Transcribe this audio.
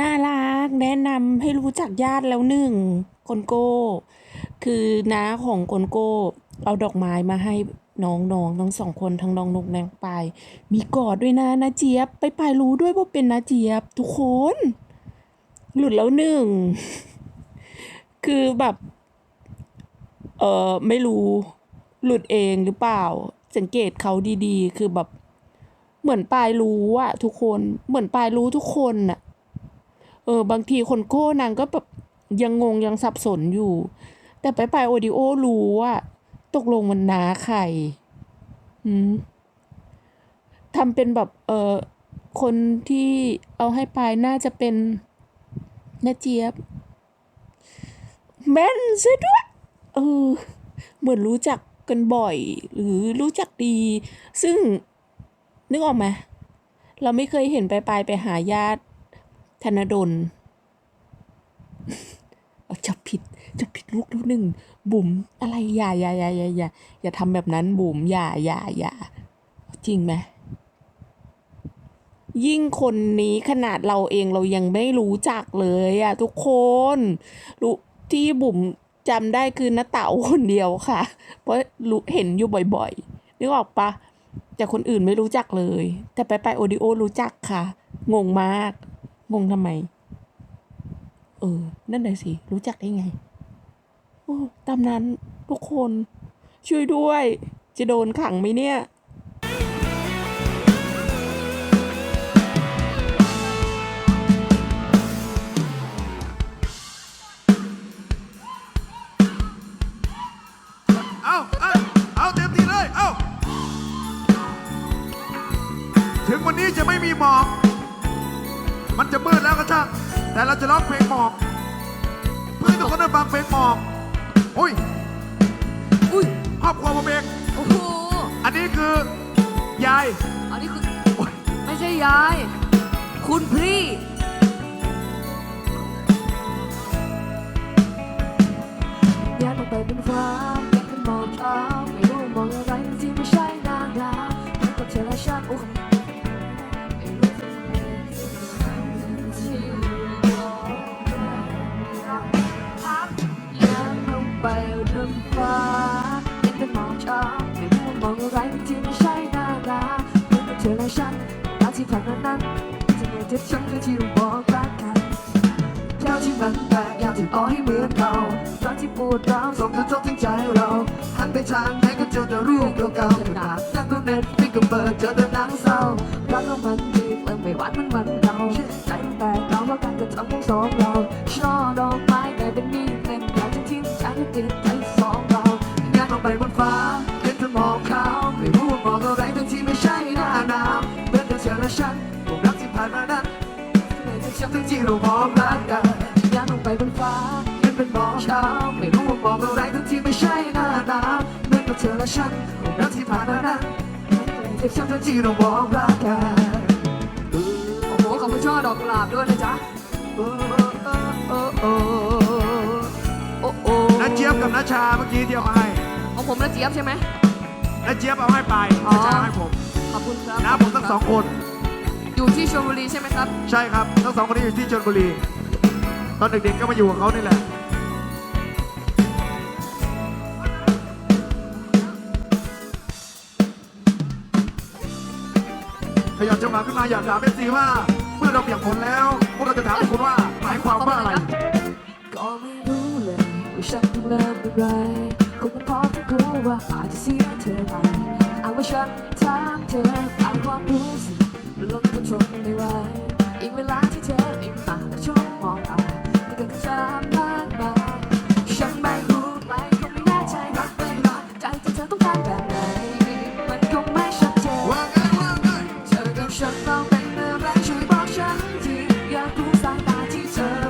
น่ารักแนะนำให้รู้จักญาติแล้วหนึ่งคนโก้ คือน้าของคนโก้ เอาดอกไม้มาให้น้องๆทั้งสองคนทั้งน้องนกแนงปายมีกอดด้วยนะนาเจี๊ยบไปปายรู้ด้วยว่าเป็นนาเจี๊ยบ ทุกคน หลุดแล้วหนึ่ง คือแบบ เออไม่รู้ หลุดเองหรือเปล่า สังเกตเขาดีๆ คือแบบ เหมือนปายรู้อะทุกคนเหมือนปายรู้ทุกคนอะ เออบางทีคนโก้นางก็แบบยังงงยังสับสนอยู่ แต่ไปไปโอดิโอรู้ว่าตกลงมันนาใครอืมทำเป็นแบบเออคนที่เอาให้ปายน่าจะเป็นน้าเจี๊ยบ แม่นซะด้วย เออ เหมือนรู้จักกันบ่อย หรือรู้จักดี ซึ่งนึกออกไหมเราไม่เคยเห็นไปไปไปหาญาติ ธนดลเอาจับผิดจับผิดลูกแล้วหนึ่งบุ๋มอะไรอย่าอย่าอย่าอย่าอย่าอย่าทำแบบนั้นบุ๋มอย่าอย่าอย่าจริงไหมยิ่งคนนี้ขนาดเราเองเรายังไม่รู้จักเลยอะทุกคนรู้ที่บุ๋มจำได้คือน้าเต๋าคนเดียวค่ะ เพราะรู้เห็นอยู่บ่อยๆนึกออกปะแต่คนอื่นไม่รู้จักเลย แต่ไปไปโอดิโอรู้จักค่ะ งงมาก งงทำไม เออ นั่นเลยสิ รู้จักได้ไง โอ้ตามนั้นทุกคน ช่วยด้วย จะโดนขังไหมเนี่ยเอาเอาเอาเต็มที่เลย เอา ถึงวันนี้จะไม่มีหมอก มันจะมืดแล้วก็ช่างแต่เราจะร้องเพลงหมอกเพื่อให้ทุกคนได้ฟังเพลงหมอกอุ้ยอุ้ยครอบครัวผมเองโอ้โหอันนี้คือยายอันนี้คือ โอ้ยไม่ใช่ยาย คุณพี่ เธอและฉันอาที่ผ่านมานั้นจะเหนื่อยเจ็บช้ำคือที่เราบอกรักกันเท่าที่มันแปลกอยากจะต่อให้เหมือนเก่าตอนที่ปวดร้าวส่งกระทบถึงใจเราหันไปทางไหนก็เจอแต่รูปเก่าๆขนาดนั่งก็เน็ตฟิกก็เปิดเจอแต่หนังเศร้ารักเรามันดีเมื่ไม่หวานมันมันเราใจมันแตกเราว่าการกระทำของสองเราช่อดอกไม้กลายเป็นมีดเล่มอยาจะทิ้งใจให้ติดใจสองเราอยากลงไปบนฟ้า อนกับเธอและฉันผมรักที่ผ่านมานั้นฉันทั้งที่เรามองรักกันอยากลงไปบนฟ้าเห็นเป็นหมอกเช้าไม่รู้ว่ามองอะไรทั้งที่ไม่ใช่หน้าตาเหมือนกับเธอและฉันของเราที่ผ่านมานั้นเจ็บช้ำทั้งที่เรามองรักกันโอ้โหขอบคุณช่อดอกกุหลาบด้วยนะจ๊ะโอ้โอ้โอ้โอ้โอ้น้าเจี๊ยบกับน้าชาเมื่อกี้ที่เอาให้ของผมนะเจี๊ยบใช่ไหมน้าเจี๊ยบเอาให้ไปอ๋อน้าชาให้ผม ขอบคุณครับน้าผมทั้งสองคน อยู่ที่ชลบุรีใช่ไหมครับ ใช่ครับทั้งสองคนนี้อยู่ที่ชลบุรี ตอนเด็กๆก็มาอยู่กับเขานี่แหละ ขยับจังหวะขึ้นมาอยากถามเอฟซีว่า เมื่อเราเปลี่ยนผลแล้วพวกเราจะถามคุณว่าหมายความว่าอะไร ก็ไม่รู้เลยว่าฉันต้องเริ่มอย่างไรคงเป็นเพราะที่กลัวว่าอาจจะเสียเธอไปเอาว่าฉันถามเธอเอาความรู้สึก 身体也鼓上大气声